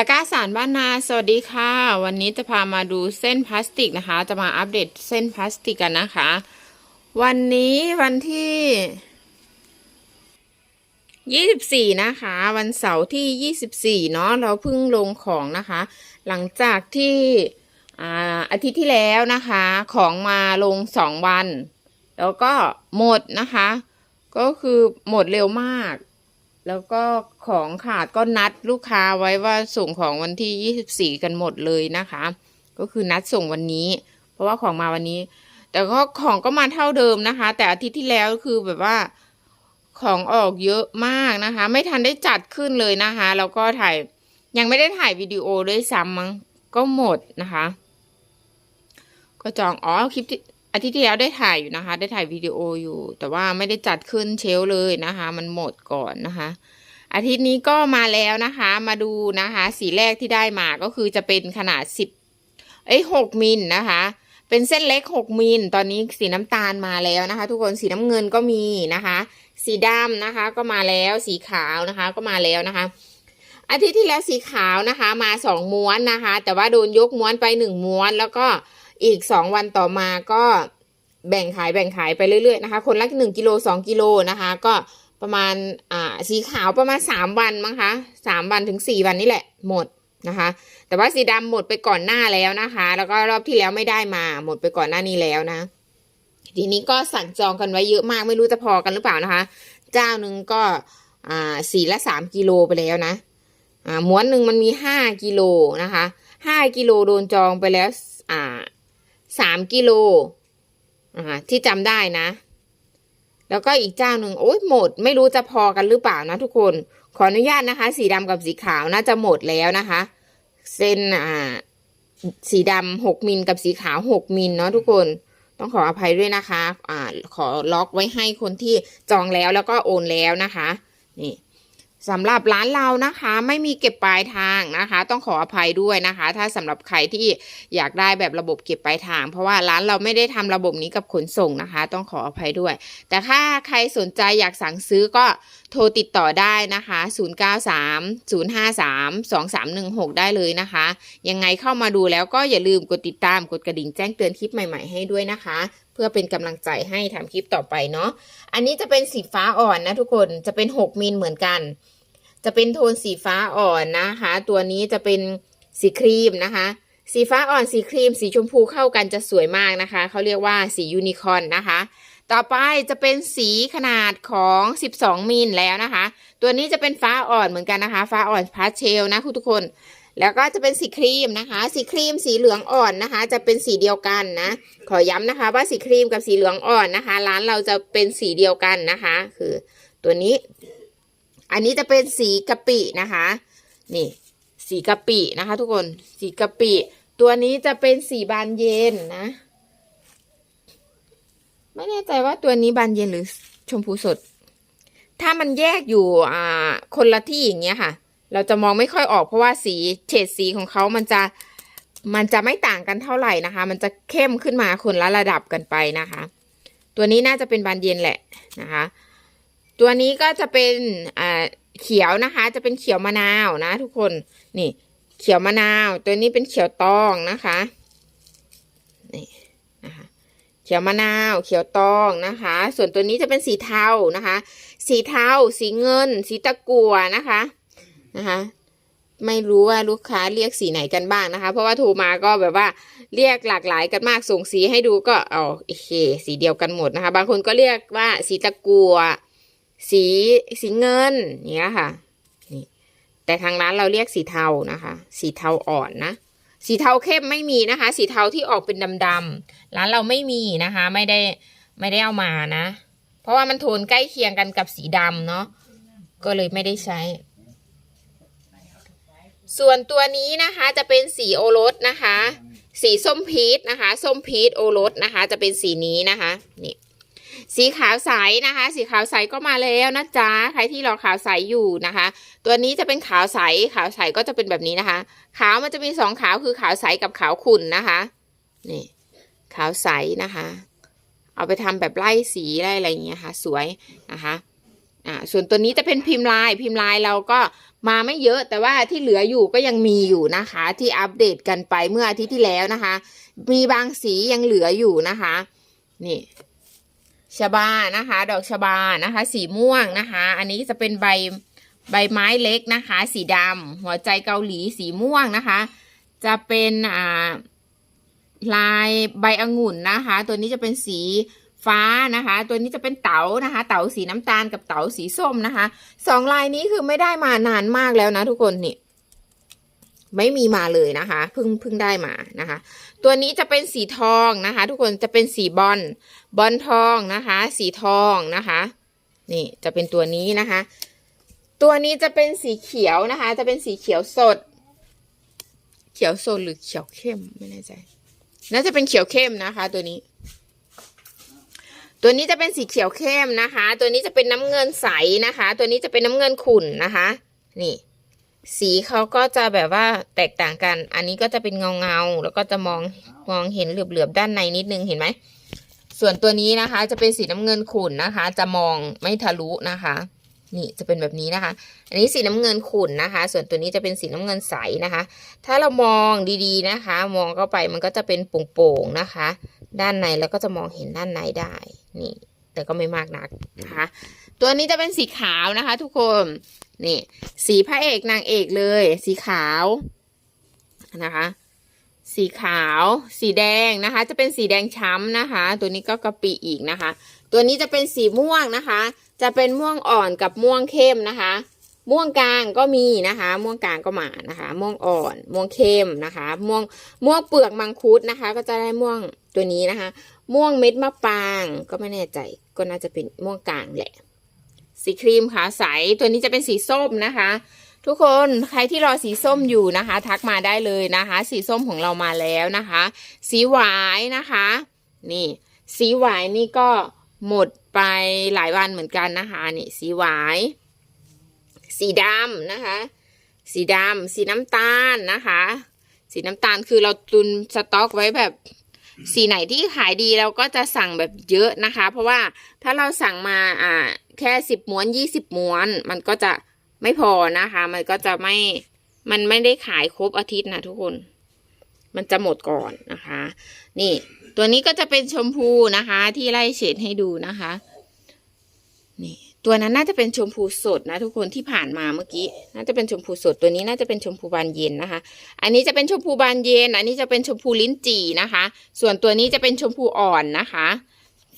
ตะกร้าสารบ้านนา สวัสดีค่ะ วันนี้จะพามาดูเส้นพลาสติกนะคะ จะมาอัปเดตเส้นพลาสติกกันนะคะ วันนี้วันที่24นะคะ วันเสาร์ที่24เนาะเราเพิ่งลงของนะคะ หลังจากที่อ่าอาทิตย์ที่แล้วนะคะ ของมาลง2วัน แล้วก็หมดนะคะ ก็คือหมดเร็วมาก แล้วก็ของขาดก็นัดลูกค้าไว้ว่าส่งของวันที่ 24 กันหมดเลยนะคะ ก็คือนัดส่งวันนี้ เพราะว่าของมาวันนี้ แต่ก็ของก็มาเท่าเดิมนะคะ แต่อาทิตย์ที่แล้วคือแบบว่าของออกเยอะมากนะคะ ไม่ทันได้จัดขึ้นเลยนะคะแล้วก็ถ่ายยังไม่ได้ถ่ายวิดีโอด้วยซ้ำมั้งก็หมดนะคะ ก็จองอ๋อคลิปที่ อาทิตย์ที่แล้วได้ถ่ายอยู่นะคะ ได้ถ่ายวิดีโออยู่ แต่ว่าไม่ได้จัดขึ้นเชลเลยนะคะ มันหมดก่อนนะคะ อาทิตย์นี้ก็มาแล้วนะคะ มาดูนะคะ สีแรกที่ได้มาก็คือจะเป็นขนาดสิบเอ้ยหกมิลนะคะ เป็นเส้นเล็กหกมิลตอนนี้สีน้ำตาลมาแล้วนะคะ ทุกคนสีน้ำเงินก็มีนะคะ สีดำนะคะ ก็มาแล้วสีขาวนะคะ ก็มาแล้วนะคะอาทิตย์ที่แล้วสีขาวนะคะ มาสองม้วนนะคะ แต่ว่าโดนยกม้วนไปหนึ่งม้วนแล้วก็ อีกสองวันต่อมาก็แบ่งขายแบ่งขายไปเรื่อยๆนะคะ คนละหนึ่งกิโลสองกิโลนะคะ ก็ประมาณอ่าสีขาวประมาณสามวันมั้งคะสามวันถึงสี่วันนี่แหละหมดนะคะ แต่ว่าสีดำหมดไปก่อนหน้าแล้วนะคะ แล้วก็รอบที่แล้วไม่ได้มาหมดไปก่อนหน้านี้แล้วนะ ทีนี้ก็สั่งจองกันไว้เยอะมากไม่รู้จะพอกันหรือเปล่านะคะ เจ้าหนึ่งก็อ่าสีละสามกิโลไปแล้วนะอ่าม้วนหนึ่งมันมีห้ากิโลนะคะห้ากิโลโดนจองไปแล้วอ่า สามกิโลที่จำได้นะ แล้วก็อีกเจ้าหนึ่งโอ๊ยหมด ไม่รู้จะพอกันหรือเปล่านะทุกคน ขออนุญาตนะคะ สีดำกับสีขาวน่าจะหมดแล้วนะคะ เส้นอ่า สีดำหกมิลกับสีขาวหกมิลเนาะทุกคนต้องขออภัยด้วยนะคะ อ่า ขอล็อกไว้ให้คนที่จองแล้วแล้วก็โอนแล้วนะคะ นี่ สำหรับร้านเรานะคะไม่มีเก็บปลายทางนะคะ ต้องขออภัยด้วยนะคะ ถ้าสำหรับใครที่อยากได้แบบระบบเก็บปลายทาง เพราะว่าร้านเราไม่ได้ทำระบบนี้กับขนส่งนะคะ ต้องขออภัยด้วย แต่ถ้าใครสนใจอยากสั่งซื้อก็โทรติดต่อได้นะคะ 0930532316 ได้เลยนะคะ ยังไงเข้ามาดูแล้วก็อย่าลืมกดติดตามกดกระดิ่งแจ้งเตือนคลิปใหม่ๆให้ด้วยนะคะ พื่อเป็นกำลังใจให้ทำคลิปต่อไปเนาะ อันนี้จะเป็นสีฟ้าอ่อนนะทุกคน จะเป็น 6 มิลเหมือนกัน จะเป็นโทนสีฟ้าอ่อนนะคะ ตัวนี้จะเป็นสีครีมนะคะ สีฟ้าอ่อนสีครีม สีชมพูเข้ากันจะสวยมากนะคะ เขาเรียกว่าสียูนิคอร์นนะคะ ต่อไปจะเป็นสีขนาดของ 12 มิลแล้วนะคะ ตัวนี้จะเป็นฟ้าอ่อนเหมือนกันนะคะ ฟ้าอ่อนพาสเทลนะคุณทุกคน แล้วก็จะเป็นสีครีมนะคะ สีครีมสีเหลืองอ่อนนะคะ จะเป็นสีเดียวกันนะ ขอย้ำนะคะ ว่าสีครีมกับสีเหลืองอ่อนนะคะ ร้านเราจะเป็นสีเดียวกันนะคะ คือตัวนี้ อันนี้จะเป็นสีกะปินะคะ นี่ สีกะปินะคะ ทุกคนสีกะปิ ตัวนี้จะเป็นสีบานเย็นนะ ไม่แน่ใจว่าตัวนี้บานเย็นหรือชมพูสด ถ้ามันแยกอยู่อ่าคนละที่อย่างเงี้ยค่ะ เราจะมองไม่ค่อยออกเพราะว่าสีเฉดสีของเขามันจะมันจะไม่ต่างกันเท่าไหร่นะคะ มันจะเข้มขึ้นมาคนละระดับกันไปนะคะ ตัวนี้น่าจะเป็นบานเย็นแหละนะคะ ตัวนี้ก็จะเป็นอ่าเขียวนะคะ จะเป็นเขียวมะนาวนะ ทุกคนนี่เขียวมะนาว ตัวนี้เป็นเขียวตองนะคะนี่นะคะเขียวมะนาว เขียวตองนะคะ ส่วนตัวนี้จะเป็นสีเทานะคะ สีเทา สีเงิน สีตะกั่วนะคะ นะคะไม่รู้ว่าลูกค้าเรียกสีไหนกันบ้างนะคะ เพราะว่าโทรมาก็แบบว่าเรียกหลากหลายกันมากส่งสีให้ดูก็เอาโอเค สีเดียวกันหมดนะคะ บางคนก็เรียกว่าสีตะกัว สีสีเงินอย่างเงี้ยค่ะนี่แต่ทางร้านเราเรียกสีเทานะคะ สีเทาอ่อนนะสีเทาเข้มไม่มีนะคะ สีเทาที่ออกเป็นดำๆร้านเราไม่มีนะคะ ไม่ได้ไม่ได้เอามานะ เพราะว่ามันโทนใกล้เคียงกันกับสีดำเนาะก็เลยไม่ได้ใช้ ส่วนตัวนี้นะคะจะเป็นสีโอรสนะคะ สีส้มพีชนะคะ ส้มพีชโอรสนะคะ จะเป็นสีนี้นะคะนี่สีขาวใสนะคะ สีขาวใสก็มาแล้วนะจ๊ะใครที่รอขาวใสอยู่นะคะ ตัวนี้จะเป็นขาวใสขาวใสก็จะเป็นแบบนี้นะคะ ขาวมันจะมีสองขาวคือขาวใสกับขาวขุ่นนะคะนี่ขาวใสนะคะ เอาไปทำแบบไล่สีไล่อะไรอย่างเงี้ยค่ะ สวยนะคะ อ่าส่วนตัวนี้จะเป็นพิมพ์ลายพิมพ์ลายเราก็มาไม่เยอะแต่ว่าที่เหลืออยู่ก็ยังมีอยู่นะคะ ที่อัปเดตกันไปเมื่ออาทิตย์ที่แล้วนะคะ มีบางสียังเหลืออยู่นะคะ นี่ชบานะคะ ดอกชบานะคะ สีม่วงนะคะ อันนี้จะเป็นใบใบไม้เล็กนะคะ สีดำหัวใจเกาหลีสีม่วงนะคะ จะเป็นอ่าลายใบองุ่นนะคะ ตัวนี้จะเป็นสี ฟ้านะคะ ตัวนี้จะเป็นเต๋านะคะ เต๋าสีน้ำตาลกับเต๋าสีส้มนะคะสองลายนี้คือไม่ได้มานานมากแล้วนะทุกคนนี่ไม่มีมาเลยนะคะเพิ่งเพิ่งได้มานะคะ ตัวนี้จะเป็นสีทองนะคะ ทุกคนจะเป็นสีบอลบอลทองนะคะ สีทองนะคะ นี่จะเป็นตัวนี้นะคะ ตัวนี้จะเป็นสีเขียวนะคะ จะเป็นสีเขียวสด เขียวสดหรือเขียวเข้มไม่แน่ใจน่าจะเป็นเขียวเข้มนะคะ ตัวนี้ ตัวนี้จะเป็นสีเขียวเข้มนะคะ ตัวนี้จะเป็นน้ำเงินใสนะคะ ตัวนี้จะเป็นน้ำเงินขุ่นนะคะ นี่ สีเขาก็จะแบบว่าแตกต่างกัน อันนี้ก็จะเป็นเงาเงาแล้วก็จะมองมองเห็นเหลือบๆด้านในนิดนึงเห็นไหม ส่วนตัวนี้นะคะ จะเป็นสีน้ำเงินขุ่นนะคะ จะมองไม่ทะลุนะคะ นี่จะเป็นแบบนี้นะคะ อันนี้สีน้ำเงินขุ่นนะคะ ส่วนตัวนี้จะเป็นสีน้ำเงินใสนะคะ ถ้าเรามองดีๆนะคะ มองเข้าไปมันก็จะเป็นโป่งๆนะคะ ด้านในแล้วก็จะมองเห็นด้านในได้ นี่ แต่ก็ไม่มากนักนะคะ ตัวนี้จะเป็นสีขาวนะคะ ทุกคนนี่ สีพระเอกนางเอกเลย สีขาวนะคะ สีขาว สีแดงนะคะ จะเป็นสีแดงช้ำนะคะ ตัวนี้ก็กะปิอีกนะคะ ตัวนี้จะเป็นสีม่วงนะคะ จะเป็นม่วงอ่อนกับม่วงเข้มนะคะ ม่วงกลางก็มีนะคะ ม่วงกลางก็มานะคะ ม่วงอ่อน ม่วงเข้มนะคะ ม่วงม่วงเปลือกมังคุดนะคะ ก็จะได้ม่วงตัวนี้นะคะ ม่วงเม็ดมะปราง ก็ไม่แน่ใจก็น่าจะเป็นม่วงกลางแหละ สีครีมขาใสตัวนี้จะเป็นสีส้มนะคะ ทุกคนใครที่รอสีส้มอยู่นะคะ ทักมาได้เลยนะคะ สีส้มของเรามาแล้วนะคะ สีหวายนะคะ นี่ สีหวายนี่ก็หมดไปหลายวันเหมือนกันนะคะนี่สีหวาย สีดำนะคะ สีดำสีน้ำตาลนะคะ สีน้ำตาลคือเราตุนสต็อกไว้แบบ สีไหนที่ขายดีเราก็จะสั่งแบบเยอะนะคะ เพราะว่าถ้าเราสั่งมาอ่าแค่สิบม้วนยี่สิบม้วน มันก็จะไม่พอนะคะ มันก็จะไม่มันไม่ได้ขายครบอาทิตย์นะทุกคน มันจะหมดก่อนนะคะ นี่ ตัวนี้ก็จะเป็นชมพูนะคะ ที่ไล่เฉดให้ดูนะคะ นี่ ตัวนั้นน่าจะเป็นชมพูสดนะ ทุกคนที่ผ่านมาเมื่อกี้ น่าจะเป็นชมพูสดตัวนี้น่าจะเป็นชมพูบานเย็นนะคะ อันนี้จะเป็นชมพูบานเย็น อันนี้จะเป็นชมพูลิ้นจี่นะคะ ส่วนตัวนี้จะเป็นชมพูอ่อนนะคะ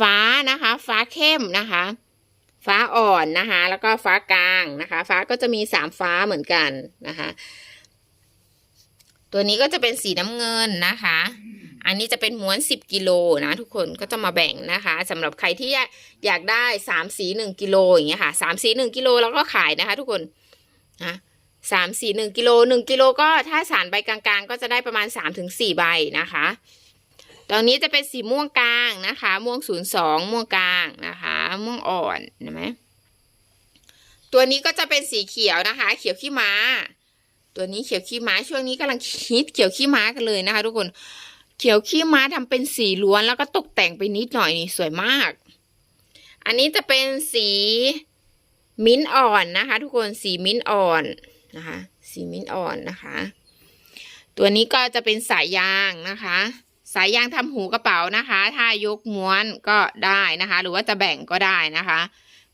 ฟ้านะคะ ฟ้าเข้มนะคะ ฟ้าอ่อนนะคะ แล้วก็ฟ้ากลางนะคะ ฟ้าก็จะมีสามฟ้าเหมือนกันนะคะ ตัวนี้ก็จะเป็นสีน้ำเงินนะคะ อันนี้จะเป็นม้วนสิบกิโลนะทุกคนก็จะมาแบ่งนะคะสำหรับใครที่อยากได้สามสีหนึ่งกิโลอย่างเงี้ยค่ะสามสีหนึ่งกิโลเราก็ขายนะคะ ทุกคนนะสามสีหนึ่งกิโลหนึ่งกิโลก็ถ้าสารใบกลางๆ ก็จะได้ประมาณสามถึงสี่ใบนะคะตอนนี้จะเป็นสีม่วงกลางนะคะ ม่วงศูนย์สองม่วงกลางนะคะ ม่วงอ่อนเห็นไหมตัวนี้ก็จะเป็นสีเขียวนะคะ เขียวขี้ม้า ตัวนี้เขียวขี้ม้าช่วงนี้กำลังฮิตเขียวขี้ม้ากันเลยนะคะ ทุกคน เขียวขี้ม้าทำเป็นสีล้วนแล้วก็ตกแต่งไปนิดหน่อยนี่สวยมาก อันนี้จะเป็นสีมิ้นอ่อนนะคะ ทุกคนสีมิ้นอ่อนนะคะ สีมิ้นอ่อนนะคะ ตัวนี้ก็จะเป็นสายยางนะคะ สายยางทำหูกระเป๋านะคะ ถ้ายกม้วนก็ได้นะคะ หรือว่าจะแบ่งก็ได้นะคะ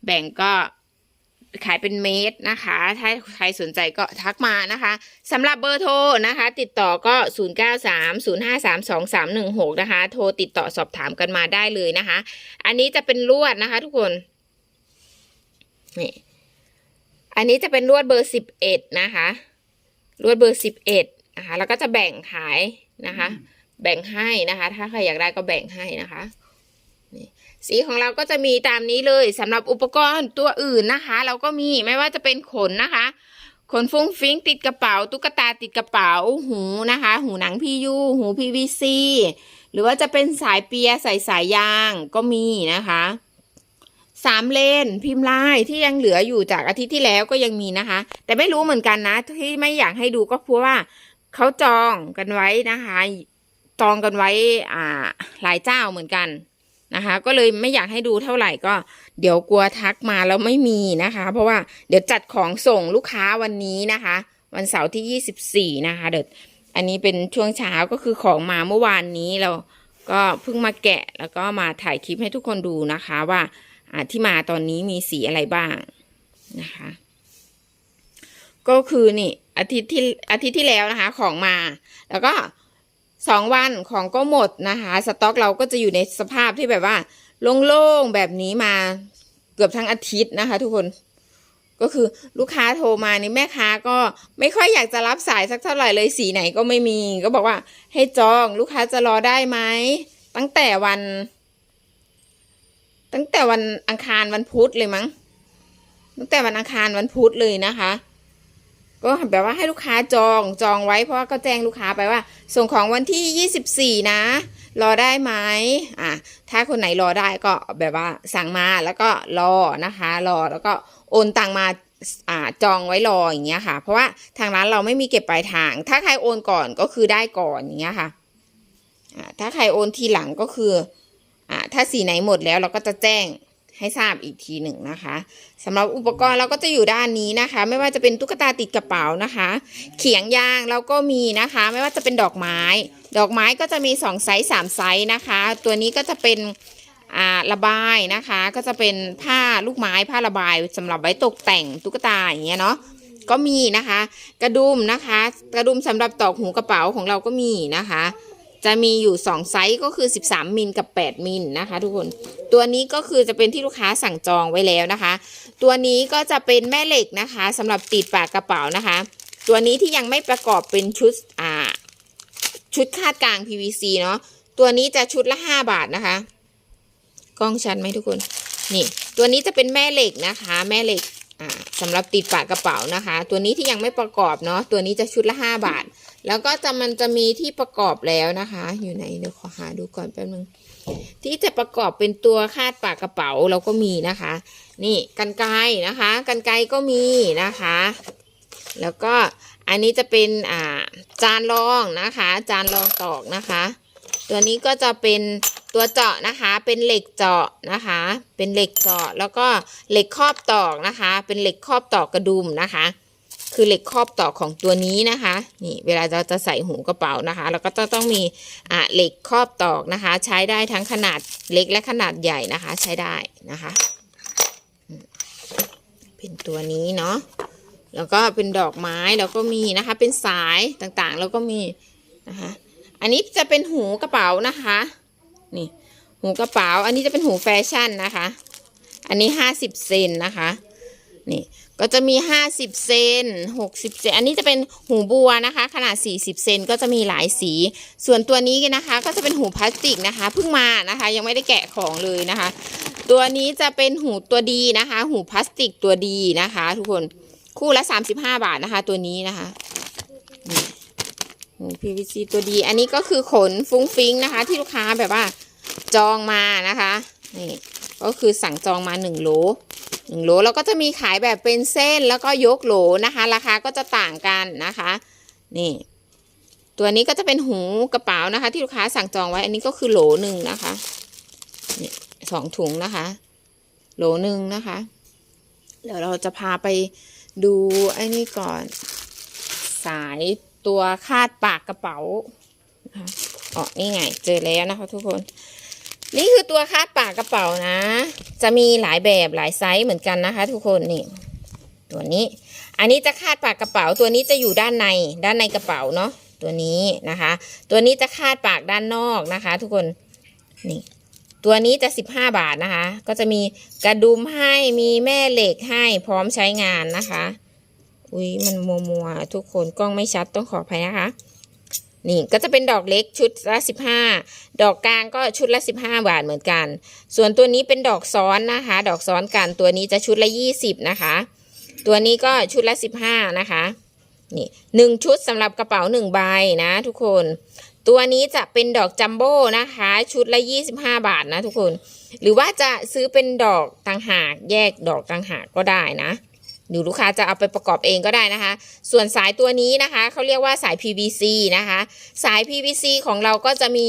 แบ่งก็ ขายเป็นเมตรนะคะ ถ้าใครสนใจก็ทักมานะคะสำหรับเบอร์โทรนะคะ ติดต่อก็ 0 9 3 0 5 3 2 3 1 6 นะคะ โทรติดต่อสอบถามกันมาได้เลยนะคะ อันนี้จะเป็นลวดนะคะทุกคน นี่ อันนี้จะเป็นลวดเบอร์ 11 นะคะ ลวดเบอร์ 11 นะคะ แล้วก็จะแบ่งขายนะคะ แบ่งให้นะคะ ถ้าใครอยากได้ก็แบ่งให้นะคะนี่ สีของเราก็จะมีตามนี้เลยสำหรับอุปกรณ์ตัวอื่นนะคะ เราก็มีไม่ว่าจะเป็นขนนะคะ ขนฟุ้งฟิ้งติดกระเป๋า ตุ๊กตาติดกระเป๋า หูนะคะ หูหนังพียูหู PVC หรือว่าจะเป็นสายเปียใส่สายยางก็มีนะคะสามเลนพิมพ์ลายที่ยังเหลืออยู่จากอาทิตย์ที่แล้วก็ยังมีนะคะ แต่ไม่รู้เหมือนกันนะ ที่ไม่อยากให้ดูก็เพราะว่าเขาจองกันไว้นะคะจองกันไว้อ่าหลายเจ้าเหมือนกัน นะคะ ก็เลยไม่อยากให้ดูเท่าไหร่ก็ เดี๋ยวกลัวทักมาแล้วไม่มีนะคะ เพราะว่าเดี๋ยวจัดของส่งลูกค้าวันนี้นะคะ วันเสาร์ที่ 24 นะคะ เดี๋ยวอันนี้เป็นช่วงเช้าก็คือของมาเมื่อวานนี้เราก็เพิ่งมาแกะแล้วก็มาถ่ายคลิปให้ทุกคนดูนะคะว่าอ่าที่มาตอนนี้มีสีอะไรบ้างนะคะ ก็คือนี่อาทิตย์ที่อาทิตย์ที่แล้วนะคะ ของมาแล้วก็ สองวันของก็หมดนะคะ สต็อกเราก็จะอยู่ในสภาพที่แบบว่า โล่งๆแบบนี้มาเกือบทั้งอาทิตย์นะคะ ทุกคนก็คือลูกค้าโทรมานี่แม่ค้าก็ไม่ค่อยอยากจะรับสายสักเท่าไหร่เลยสีไหนก็ไม่มี ก็บอกว่าให้จองลูกค้าจะรอได้ไหมตั้งแต่วัน ตั้งแต่วันอังคารวันพุธเลยมั้ง ตั้งแต่วันอังคารวันพุธเลยนะคะ ก็แบบว่าให้ลูกค้าจองจองไว้เพราะว่าก็แจ้งลูกค้าไปว่า ส่งของวันที่ 24 นะ รอได้ไหมอะถ้าคนไหนรอได้ก็แบบว่าสั่งมาแล้วก็รอนะคะ รอแล้วก็โอนตังมาอ่าจองไว้รออย่างเงี้ยค่ะ เพราะว่าทางร้านเราไม่มีเก็บปลายทาง ถ้าใครโอนก่อนก็คือได้ก่อนอย่างเงี้ยค่ะอ่าถ้าใครโอนทีหลังก็คืออ่าถ้าสีไหนหมดแล้วเราก็จะแจ้ง ให้ทราบอีกทีหนึ่งนะคะสำหรับอุปกรณ์เราก็จะอยู่ด้านนี้นะคะ ไม่ว่าจะเป็นตุ๊กตาติดกระเป๋านะคะ เขียงยางเราก็มีนะคะ ไม่ว่าจะเป็นดอกไม้ ดอกไม้ก็จะมี2ไซส์3ไซส์นะคะ ตัวนี้ก็จะเป็นอ่าระบายนะคะ ก็จะเป็นผ้าลูกไม้ผ้าระบายสำหรับไว้ตกแต่งตุ๊กตาอย่างเงี้ยเนาะก็มีนะคะ กระดุมนะคะ กระดุมสำหรับตอกหูกระเป๋าของเราก็มีนะคะ จะมีอยู่ 2 ไซส์ก็คือ 13 มิลกับ 8 มิลนะคะทุกคน ตัวนี้ก็คือจะเป็นที่ลูกค้าสั่งจองไว้แล้วนะคะ ตัวนี้ก็จะเป็นแม่เหล็กนะคะสำหรับติดปากกระเป๋านะคะ ตัวนี้ที่ยังไม่ประกอบเป็นชุดอ่าชุดคาดกลาง PVC เนาะตัวนี้จะชุดละ 5 บาทนะคะ กล้องชัดไหมทุกคน นี่ ตัวนี้จะเป็นแม่เหล็กนะคะ แม่เหล็ก สำหรับติดปากกระเป๋านะคะ ตัวนี้ที่ยังไม่ประกอบเนาะตัวนี้จะชุดละ 5 บาท แล้วก็จะมันจะมีที่ประกอบแล้วนะคะ อยู่ไหนเดี๋ยวขอหาดูก่อนแป๊บนึงที่จะประกอบเป็นตัวคาดปากกระเป๋าเราก็มีนะคะ นี่กันไกนะคะกันไกก็มีนะคะ แล้วก็อันนี้จะเป็นอ่าจานรองนะคะ จานรองตอกนะคะ ตัวนี้ก็จะเป็น ตัวเจาะนะคะ เป็นเหล็กเจาะนะคะ เป็นเหล็กเจาะแล้วก็เหล็กครอบตอกนะคะ เป็นเหล็กครอบตอกกระดุมนะคะ คือเหล็กครอบตอกของตัวนี้นะคะ นี่เวลาเราจะใส่หูกระเป๋านะคะแล้วก็ต้องมีอ่าเหล็กครอบตอกนะคะ ใช้ได้ทั้งขนาดเล็กและขนาดใหญ่นะคะ ใช้ได้นะคะ เป็นตัวนี้เนาะแล้วก็เป็นดอกไม้แล้วก็มีนะคะ เป็นสายต่างๆแล้วก็มีนะคะ อันนี้จะเป็นหูกระเป๋านะคะ นี่ หูกระเป๋า อันนี้จะเป็นหูแฟชั่นนะคะ อันนี้ห้าสิบเซนนะคะ นี่ก็จะมีห้าสิบเซนหกสิบเซน อันนี้จะเป็นหูบัวนะคะ ขนาดสี่สิบเซนก็จะมีหลายสี ส่วนตัวนี้นะคะ ก็จะเป็นหูพลาสติกนะคะ เพิ่งมานะคะ ยังไม่ได้แกะของเลยนะคะ ตัวนี้จะเป็นหูตัวดีนะคะ หูพลาสติกตัวดีนะคะ ทุกคน คู่ละสามสิบห้าบาทนะคะ ตัวนี้นะคะนี่ PVC ตัวดี อันนี้ก็คือขนฟุ้งฟิ้งนะคะ ที่ลูกค้าแบบว่าจองมานะคะ นี่ก็คือสั่งจองมาหนึ่งโหลหนึ่งโหลแล้วก็จะมีขายแบบเป็นเส้นแล้วก็ยกโหลนะคะ ราคาก็จะต่างกันนะคะ นี่ ตัวนี้ก็จะเป็นหูกระเป๋านะคะ ที่ลูกค้าสั่งจองไว้ อันนี้ก็คือโหลหนึ่งนะคะนี่สองถุงนะคะ โหลหนึ่งนะคะ เดี๋ยวเราจะพาไปดูไอ้นี่ก่อนสาย ตัวคาดปากกระเป๋านะอ๋อนี่ไง เจอแล้วนะคะทุกคน นี่คือตัวคาดปากกระเป๋านะ จะมีหลายแบบหลายไซส์เหมือนกันนะคะ ทุกคนนี่ ตัวนี้ อันนี้จะคาดปากกระเป๋า ตัวนี้จะอยู่ด้านในด้านในกระเป๋าเนาะตัวนี้นะคะ ตัวนี้จะคาดปากด้านนอกนะคะ ทุกคนนี่ตัวนี้จะ 15 บาทนะคะ ก็จะมีกระดุมให้มีแม่เหล็กให้พร้อมใช้งานนะคะ อุ้ยมันมัวมัวทุกคนกล้องไม่ชัดต้องขออภัยนะคะ นี่ก็จะเป็นดอกเล็กชุดละ15ดอกกลางก็ชุดละ15บห้าบาทเหมือนกัน ส่วนตัวนี้เป็นดอกซ้อนนะคะ ดอกซ้อนกันตัวนี้จะชุดละ20นะคะ ตัวนี้ก็ชุดละ15นะคะนี่หนึ่งชุดสำหรับกระเป๋าหนึ่งใบนะ ทุกคน ตัวนี้จะเป็นดอกจัมโบ้นะคะ ชุดละ25บาทนะทุกคน หรือว่าจะซื้อเป็นดอกต่างหากแยกดอกต่างหากก็ได้นะ หรือลูกค้าจะเอาไปประกอบเองก็ได้นะคะ ส่วนสายตัวนี้นะคะเขาเรียกว่าสาย PVC นะคะ สาย PVC ของเราก็จะมี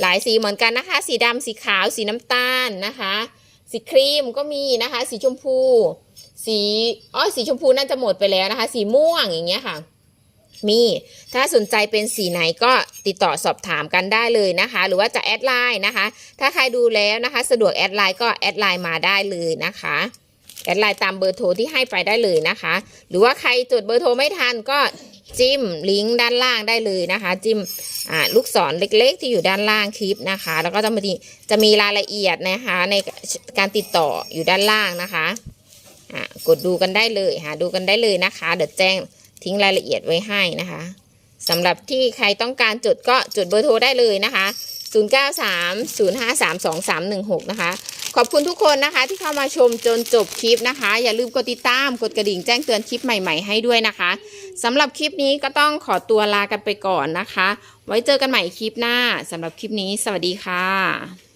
หลายสีเหมือนกันนะคะ สีดำสีขาว สีน้ำตาลนะคะ สีครีมก็มีนะคะ สีชมพู สีอ๋อสีชมพูน่าจะหมดไปแล้วนะคะ สีม่วงอย่างเงี้ยค่ะ มีถ้าสนใจเป็นสีไหนก็ติดต่อสอบถามกันได้เลยนะคะ หรือว่าจะแอดไลน์นะคะ ถ้าใครดูแล้วนะคะ สะดวกแอดไลน์ก็แอดไลน์มาได้เลยนะคะ แอดไลน์ตามเบอร์โทรที่ให้ไปได้เลยนะคะ หรือว่าใครจดเบอร์โทรไม่ทันก็จิ้มลิงก์ด้านล่างได้เลยนะคะ จิ้มลูกศรเล็กๆ ที่อยู่ด้านล่างคลิปนะคะ แล้วก็จะมีจะมีรายละเอียดนะคะในการติดต่ออยู่ด้านล่างนะคะกดดูกันได้เลยหาดูกันได้เลยนะคะ เดี๋ยวแจ้งทิ้งรายละเอียดไว้ให้นะคะสำหรับที่ใครต้องการจดก็จดเบอร์โทรได้เลยนะคะ 0930532316 นะคะ ขอบคุณทุกคนนะคะ ที่เข้ามาชมจนจบคลิปนะคะ อย่าลืมกดติดตามกดกระดิ่งแจ้งเตือนคลิปใหม่ ๆ ให้ด้วยนะคะสำหรับคลิปนี้ก็ต้องขอตัวลากันไปก่อนนะคะ ไว้เจอกันใหม่คลิปหน้าสำหรับคลิปนี้ สวัสดีค่ะ